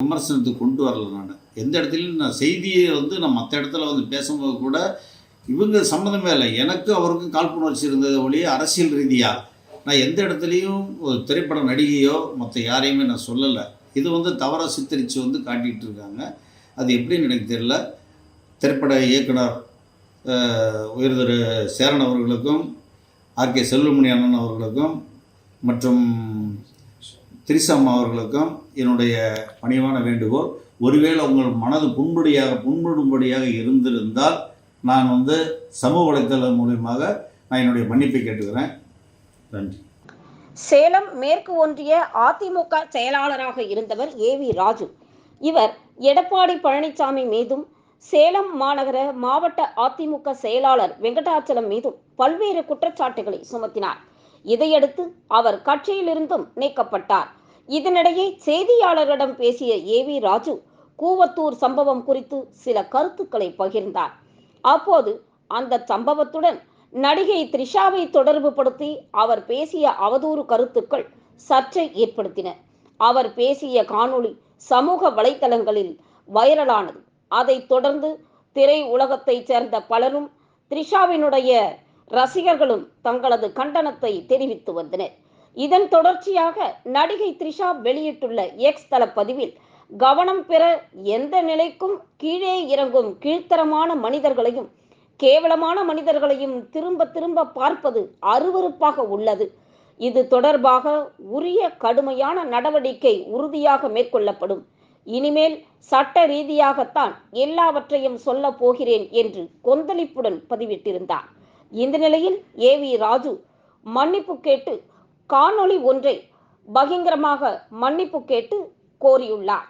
விமர்சனத்துக்கு கொண்டு வரல நான். எந்த இடத்துலையும் நான் செய்தியை வந்து நான் மற்ற இடத்துல வந்து பேசும்போது கூட இவங்க சம்மந்தமே இல்லை. எனக்கு அவருக்கும் காழ்ப்புணர்ச்சி இருந்தது ஒழிய அரசியல் ரீதியாக நான் எந்த இடத்துலையும் ஒரு திரைப்பட நடிகையோ மற்ற யாரையுமே நான் சொல்லலை. இது வந்து தவறாக சித்தரித்து வந்து காட்டிகிட்டு இருக்காங்க. அது எப்படின்னு எனக்கு தெரியல. திரைப்பட இயக்குனர் அஹ், சேரன் அவர்களுக்கும் ஆர்கே செல்வமணி அண்ணன் அவர்களுக்கும் மற்றும் திரிசம்மா அவர்களுக்கும் என்னுடைய பணிவான வேண்டுகோள் ஒருவேளை உங்கள் மனது புண்படியாக புண்படும்படியாக இருந்திருந்தால் நான் வந்து சமூக வலைத்தளம் மூலியமாக நான் என்னுடைய மன்னிப்பை கேட்டுக்கிறேன். நன்றி. சேலம் மேற்கு ஒன்றிய அதிமுக செயலாளராக இருந்தவர் ஏ வி ராஜு. இவர் எடப்பாடி பழனிசாமி மீதும் சேலம் மாநகர மாவட்ட அதிமுக செயலாளர் வெங்கடாச்சலம் மீதும் பல்வேறு குற்றச்சாட்டுகளை சுமத்தினார். இதையடுத்து அவர் கட்சியிலிருந்தும் நீக்கப்பட்டார். இதனிடையே செய்தியாளர்களிடம் பேசிய ஏ வி ராஜு கூவத்தூர் சம்பவம் குறித்து சில கருத்துக்களை பகிர்ந்தார். அப்போது அந்த சம்பவத்துடன் நடிகை த்ரிஷாவை தொடர்புபடுத்தி அவர் பேசிய அவதூறு கருத்துக்கள் சர்ச்சை ஏற்படுத்தின. அவர் பேசிய காணொளி சமூக வலைதளங்களில் வைரலானது. அதைத் தொடர்ந்து திரை உலகத்தைச் சேர்ந்த பலரும் த்ரிஷாவினுடைய ரசிகர்களும் தங்களது கண்டனத்தை தெரிவித்து வந்தனர். இதன் தொடர்ச்சியாக நடிகை த்ரிஷா வெளியிட்டுள்ள எக்ஸ் தள பதிவில் கவனம் பெற எந்த நிலைக்கும் கீழே இறங்கும் கீழ்த்தரமான மனிதர்களையும் கேவலமான மனிதர்களையும் திரும்ப திரும்ப பார்ப்பது அருவருப்பாக உள்ளது. இது தொடர்பாக உரிய கடுமையான நடவடிக்கை உறுதியாக மேற்கொள்ளப்படும். இனிமேல் சட்ட ரீதியாகத்தான் எல்லாவற்றையும் சொல்ல போகிறேன் என்று கொந்தளிப்புடன் பதிவிட்டிருந்தார். இந்த நிலையில் ஏ வி ராஜு மன்னிப்பு கேட்டு காணொளி ஒன்றை பகிங்கரமாக மன்னிப்பு கேட்டு கோரியுள்ளார்.